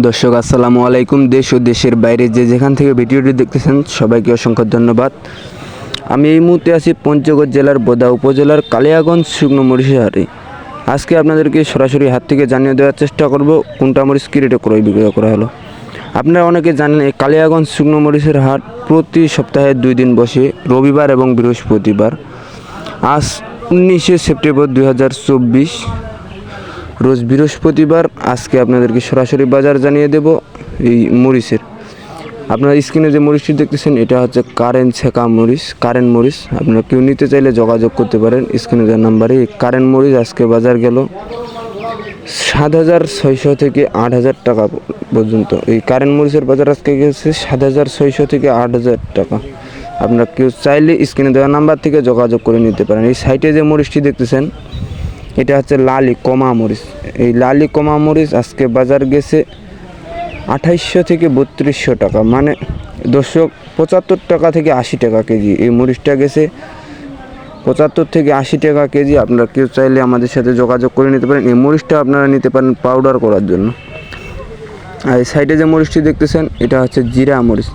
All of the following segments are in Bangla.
দর্শক, আসসালামু আলাইকুম। দেশ ও দেশের বাইরে যে যেখান থেকে ভিডিওটি দেখতেছেন, সবাইকে অসংখ্য ধন্যবাদ। আমি এই মুহূর্তে আছি পঞ্চগড় জেলার বোদা উপজেলার কালিয়াগঞ্জ, শুকনো মরিচের হাটে। আজকে আপনাদেরকে সরাসরি হাত থেকে জানিয়ে দেওয়ার চেষ্টা করব, কোনটা মরিচ কী রেটে ক্রয় বিক্রয় করা হলো। আপনারা অনেকে জানেন এই কালিয়াগঞ্জ, শুকনো মরিচের হাট প্রতি সপ্তাহে দুই দিন বসে, রবিবার এবং বৃহস্পতিবার। আজ উনিশে সেপ্টেম্বর দুই হাজার চব্বিশ রোজ বৃহস্পতিবার আজকে আপনাদেরকে সরাসরি বাজার জানিয়ে দেব এই মরিচের। আপনার স্ক্রিনে যে মরিচটি দেখতেছেন, এটা হচ্ছে কারেন্ট ছেঁকা মরিচ কারেন্ট মরিচ। আপনারা কেউ নিতে চাইলে যোগাযোগ করতে পারেন। স্ক্রিনে দেওয়ার নাম্বারে এই কারেন্ট মরিচ আজকে বাজার গেল সাত হাজার ছয়শো থেকে আট হাজার টাকা পর্যন্ত। এই কারেন্ট মরিচের বাজার আজকে গেছে সাত হাজার ছয়শো থেকে আট হাজার টাকা। আপনারা কেউ চাইলে স্ক্রিনে দেওয়া নাম্বার থেকে যোগাযোগ করে নিতে পারেন। এই সাইটে যে মরিচটি দেখতেছেন এটা হচ্ছে লালি কমা মরিচ। এই লালি কমা মরিচ আজকে বাজার গেছে আঠাইশশো থেকে বত্রিশশো টাকা। মানে দর্শক, পঁচাত্তর টাকা থেকে আশি টাকা কেজি। এই মরিচটা গেছে পঁচাত্তর থেকে আশি টাকা কেজি। আপনারা কেউ চাইলে আমাদের সাথে যোগাযোগ করে নিতে পারেন। এই মরিচটা আপনারা নিতে পারেন পাউডার করার জন্য। আর এই সাইডে যে মরিচটি দেখতেছেন, এটা হচ্ছে জিরা মরিচ।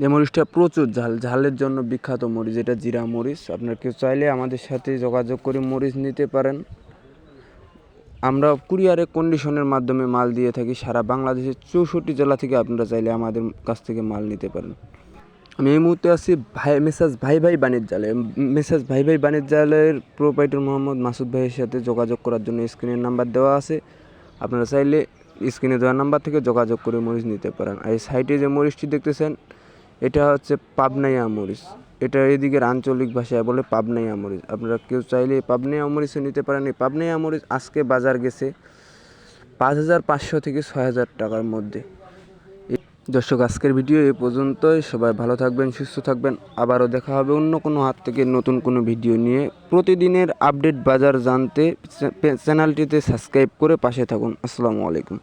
যে মরিচটা প্রচুর ঝাল, ঝালের জন্য বিখ্যাত মরিচ এটা জিরা মরিচ। আপনারা কেউ চাইলে আমাদের সাথে যোগাযোগ করে মরিচ নিতে পারেন। আমরা কুরিয়ারে কন্ডিশনের মাধ্যমে মাল দিয়ে থাকি, সারা বাংলাদেশের চৌষট্টি জেলা থেকে আপনারা চাইলে আমাদের কাছ থেকে মাল নিতে পারেন। আমি এই মুহূর্তে আছি ভাই, মেসাজ ভাই ভাই বাণিজ্যালয়। মেসাজ ভাই ভাই বাণিজ্যালয়ের প্রোপাইটার মোহাম্মদ মাসুদ ভাইয়ের সাথে যোগাযোগ করার জন্য স্ক্রিনের নাম্বার দেওয়া আছে। আপনারা চাইলে স্ক্রিনে দেওয়া নাম্বার থেকে যোগাযোগ করে মরিচ নিতে পারেন। আর এই সাইটে যে মরিচটি দেখতেছেন এটা হচ্ছে পাবনাইয়া মরিচ এটা এদিকের আঞ্চলিক ভাষায় বলে পাবনাইয়া মরিচ আপনারা কেউ চাইলে এই পাবনাইয়া মরিচও নিতে পারেন। এই পাবনাইয়া মরিচ আজকে বাজার গেছে পাঁচ হাজার পাঁচশো থেকে ছয় হাজার টাকার মধ্যে। দর্শক, আজকের ভিডিও এ পর্যন্তই। সবাই ভালো থাকবেন, সুস্থ থাকবেন। আবারও দেখা হবে অন্য কোনো হাত থেকে নতুন কোনো ভিডিও নিয়ে। প্রতিদিনের আপডেট বাজার জানতে চ্যানেলটিতে সাবস্ক্রাইব করে পাশে থাকুন। আসসালামু আলাইকুম।